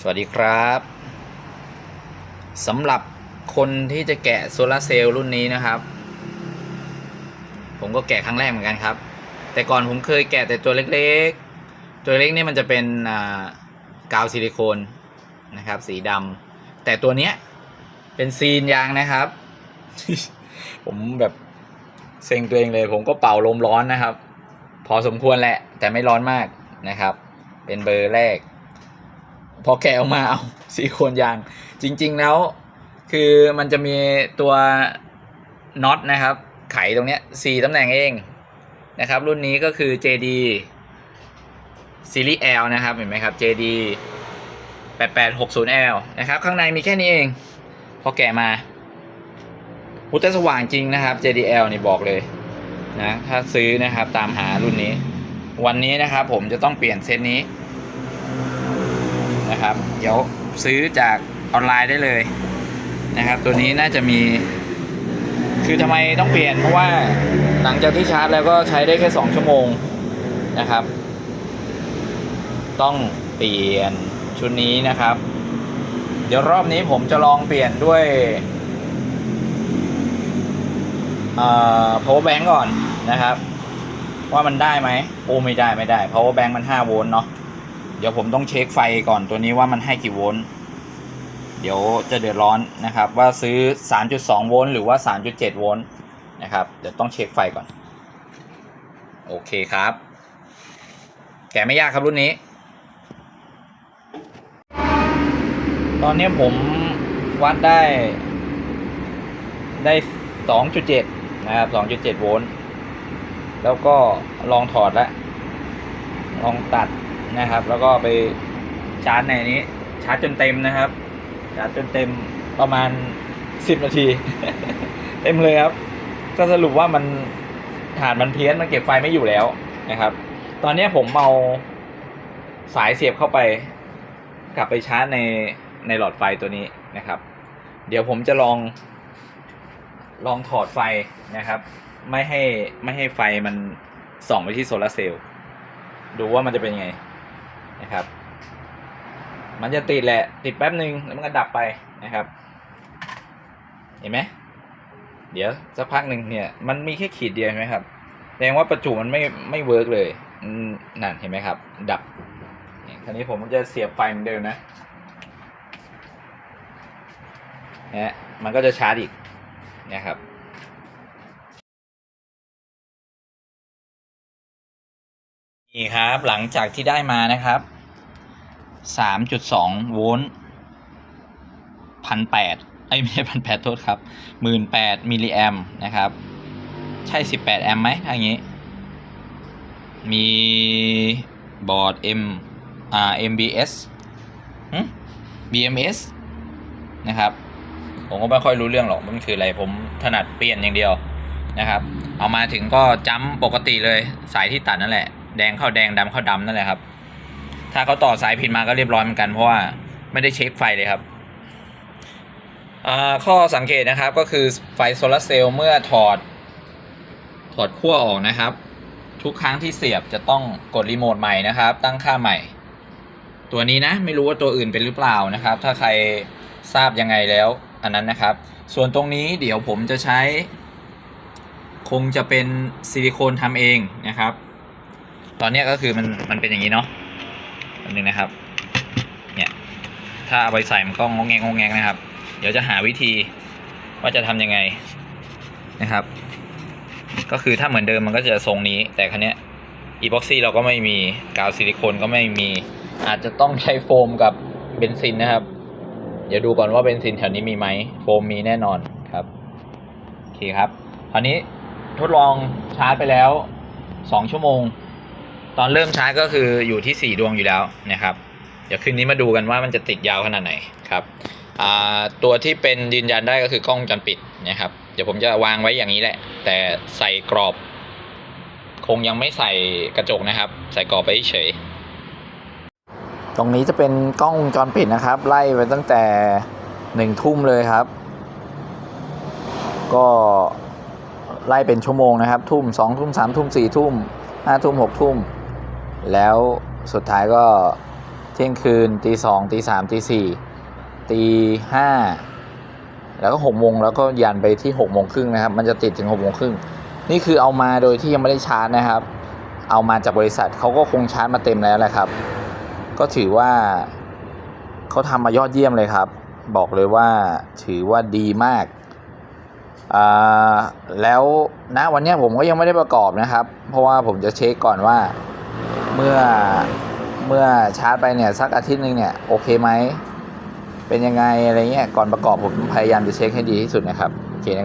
สวัสดีครับสำหรับคนที่จะแกะโซลาร์เซลล์รุ่นนี้นะครับ ผมก็แกะครั้งแรกเหมือนกันครับ แต่ก่อนผมเคยแกะแต่ตัวเล็กๆ ตัวเล็กนี่มันจะเป็นกาวซิลิโคนนะครับ สีดำแต่ตัวเนี้ยเป็นซีนยางนะครับ ผมแบบเซ็งตัวเองเลย ผมก็เป่าลมร้อนนะครับ พอสมควรแหละ แต่ไม่ร้อนมากนะครับ เป็นเบอร์แรก พอแกะออกมาเอาซิลิโคนยาง จริง ๆ แล้ว คือมันจะมีตัวน็อตนะครับ ไขตรงเนี้ยสี่ตำแหน่งเองนะครับ รุ่นนี้ก็คือ JD ซีรีส์ L นะครับ เห็นไหมครับ JD 8860L นะครับ ข้างในมีแค่นี้เอง พอแกะมาพุทธสว่างจริงนะครับ JDL นี่บอกเลยนะ ถ้าซื้อนะครับตามหารุ่นนี้ วันนี้นะครับผมจะต้องเปลี่ยนเซตนี้ นะครับ เดี๋ยวซื้อจากออนไลน์ได้เลยนะครับ ตัวนี้น่าจะมี คือทำไมต้องเปลี่ยนเพราะว่าหลังจากที่ชาร์จแล้วก็ใช้ได้แค่ 2 ชั่วโมงนะครับ ต้องเปลี่ยนชุดนี้นะครับ เดี๋ยวรอบนี้ผมจะลองเปลี่ยนด้วยเอ่อ power bank ก่อนนะครับ ว่ามันได้ไหมโอ้ไม่ได้ไม่ได้ power bank มัน 5 โวลต์เนาะ เดี๋ยวผมต้องเช็คไฟก่อนตัวนี้ว่ามันให้กี่โวลต์เดี๋ยวจะเดือดร้อนนะครับ ว่าซื้อ 3.2 โวลต์หรือว่า 3.7 โวลต์นะครับ เดี๋ยวต้องเช็คไฟก่อน โอเคครับ แกไม่ยากครับรุ่นนี้ ตอนนี้ผมวัดได้ได้ 2.7 นะครับ 2.7 โวลต์แล้วก็ลองถอดแล้ว ลองตัด นะครับ แล้วก็ไปชาร์จในนี้ ชาร์จจนเต็มนะครับ ชาร์จจนเต็มประมาณ10นาที เต็มเลยครับ ก็สรุปว่ามันฐานมันเพี้ยนมันเก็บไฟไม่อยู่แล้วนะครับ ตอนนี้ผมเอาสายเสียบเข้าไป กลับไปชาร์จในในหลอดไฟตัวนี้นะครับ เดี๋ยวผมจะลองลองถอดไฟนะครับ ไม่ให้ไม่ให้ไฟมันส่องไปที่โซลาเซลล์ดูว่ามันจะเป็นยังไง นะครับ มันจะติดแหละ ติดแป๊บหนึ่งแล้วมันก็ดับไปนะครับ เห็นไหมเดี๋ยวสักพักหนึ่งเนี่ย มันมีแค่ขีดเดียวเห็นไหมครับแสดงว่าประจุมันไม่ไม่เวิร์กเลยนั่นเห็นไหมครับ ดับเนี่ยคราวนี้ผมจะเสียบไฟเหมือนเดิมนะนะมันก็จะชาร์จอีกนะครับ นี่ครับหลังจากที่ได้มานะครับสามจุดสองโวลต์พันแปดไอ้ไม่ใช่พันแปดโทษครับหมื่นแปดมิลลิแอมนะครับ ใช่สิบแปดแอมไหมถ้าอย่างนี้ มีบอร์ด M อ่า MBS หึ BMS นะครับ ผมก็ไม่ค่อยรู้เรื่องหรอกมันคืออะไรผมถนัดเปลี่ยนอย่างเดียวนะครับ เอามาถึงก็จ้ำปกติเลยสายที่ตัดนั่นแหละ แดงเข้าแดงดำเข้าดำนั่นแหละครับ ถ้าเขาต่อสายผิดมาก็เรียบร้อยเหมือนกันเพราะว่าไม่ได้เช็คไฟเลยครับอ่าข้อสังเกตนะครับก็คือไฟโซลาร์เซลล์เมื่อถอด ถอดขั้วออกนะครับ ทุกครั้งที่เสียบจะต้องกดรีโมทใหม่นะครับ ตั้งค่าใหม่ ตัวนี้นะไม่รู้ว่าตัวอื่นเป็นหรือเปล่านะครับ ถ้าใครทราบยังไงแล้วอันนั้นนะครับ ส่วนตรงนี้เดี๋ยวผมจะใช้ คงจะเป็นซิลิโคนทำเองนะครับ ตอนนี้ก็คือมันมันเป็นอย่างนี้เนาะอันนึงนะครับ เนี่ย ถ้าเอาไปใส่มันก็งงแงงงงแงงนะครับ เดี๋ยวจะหาวิธีว่าจะทำยังไงนะครับ ก็คือถ้าเหมือนเดิมมันก็จะทรงนี้ แต่ครั้นี้อีบ็อกซี่เราก็ไม่มีกาวซิลิโคนก็ไม่มี อาจจะต้องใช้โฟมกับเบนซินนะครับ เดี๋ยวดูก่อนว่าเบนซินแถวนี้มีไหมโฟมมีแน่นอนครับโอเคครับคราวนี้ทดลองชาร์จไปแล้วสองชั่วโมง ตอนเริ่มชาร์จก็คืออยู่ที่สี่ดวงอยู่แล้วนะครับ เดี๋ยวคืนนี้มาดูกันว่ามันจะติดยาวขนาดไหนครับตัวที่เป็นยืนยันได้ก็คือกล้องวงจรปิดนะครับ เดี๋ยวผมจะวางไว้อย่างนี้แหละ แต่ใส่กรอบ คงยังไม่ใส่กระจกนะครับ ใส่กรอบไปเฉย ตรงนี้จะเป็นกล้องวงจรปิดนะครับ ไล่ไปตั้งแต่หนึ่งทุ่มเลยครับ ก็ไล่เป็นชั่วโมงนะครับ ทุ่มสองทุ่มสามทุ่มสี่ทุ่มห้าทุ่มหกทุ่ม แล้วสุดท้ายก็เที่ยงคืนตีสองตีสามตีสี่ตีห้าแล้วก็หกโมงแล้วก็ยันไปที่หกโมงครึ่งนะครับ มันจะติดถึงหกโมงครึ่งนี่คือเอามาโดยที่ยังไม่ได้ชาร์จนะครับ เอามาจากบริษัทเขาก็คงชาร์จมาเต็มแล้วแหละครับ ก็ถือว่าเขาทำมายอดเยี่ยมเลยครับ บอกเลยว่าถือว่าดีมากอ่าแล้วณวันนี้ผมก็ยังไม่ได้ประกอบนะครับ เพราะว่าผมจะเช็คก่อนว่า เมื่อเมื่อชาร์จไปเนี่ยสักอาทิตย์หนึงเนี่ยโอเคไหมเป็นยังไงอะไรเงี้ยก่อนประกอบผมพยายามจะเช็คให้ดีที่สุดนะครับโอเคนะ